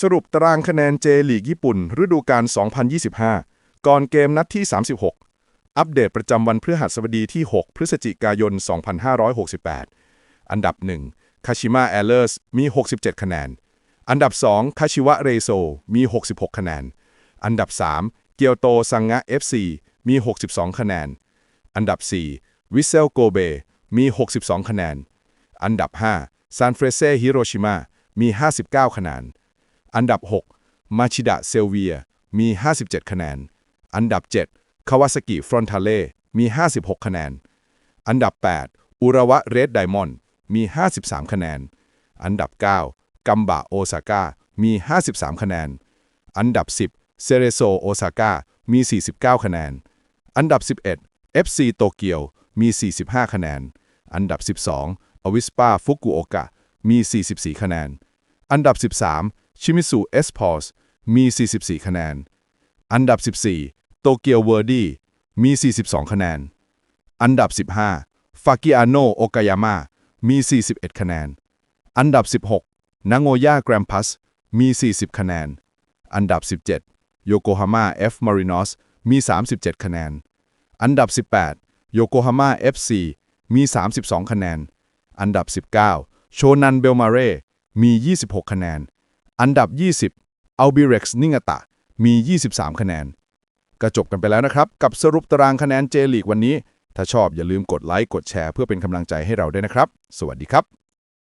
สรุปตารางคะแนนเจลีกญี่ปุ่น ฤดูกาล 2025 ก่อนเกมนัดที่ 36 อัปเดตประจำวันพฤหัสบดีที่ 6 พฤศจิกายน 2568 อันดับ 1 คาชิมะแอลเลอร์สมี 67 คะแนน อันดับ 2 คาชิวะเรโซมี 66 คะแนน อันดับ 3 เกียวโตซังงะ FC มี 62 คะแนน อันดับ 4 วิเซลโกเบ มี 62 คะแนน อันดับ 5 ซานเฟรเซฮิโรชิมามี 59 คะแนน อันดับ 6 มาชิดะเซลเวีย มี 57 คะแนน อันดับ 7 คาวาซากิฟรอนทาเล่ มี 56 คะแนน อันดับ 8 อุระวะเรดไดมอนด์ มี 53 คะแนน อันดับ 9 กัมบะโอซาก้า มี 53 คะแนน อันดับ 10 เซเรโซโอซาก้า มี 49 คะแนน อันดับ 11 FC โตเกียว มี 45 คะแนน อันดับ 12 อวิสปาฟุกุโอกะ มี 44 คะแนน อันดับ 13 ชิมิสุเอสพอสมี 44 คะแนน อันดับ 14 โตเกียวเวอร์ดีมี 42 คะแนน อันดับ 15 ฟากิอาโนโอกายาม่ามี 41 คะแนน อันดับ 16นางโอย่าแกรมพัสมี 40 คะแนน อันดับ 17 โยโกฮาม่าเอฟมารินอสมี 37 คะแนน อันดับ 18 โยโกฮาม่าเอฟซีมี 32 คะแนน อันดับ 19 โชนันเบลมาเร่มี 26 คะแนน อันดับ 20 a l b i r e x n i n g a t a มี 23 คะแนน กระจบกันไปแล้วนะครับ กับสรุปตารางคะแนนเจลีกวันนี้ ถ้าชอบอย่าลืมกดไลค์กดแชร์เพื่อเป็นกำลังใจให้เราด้วยนะครับ สวัสดีครับ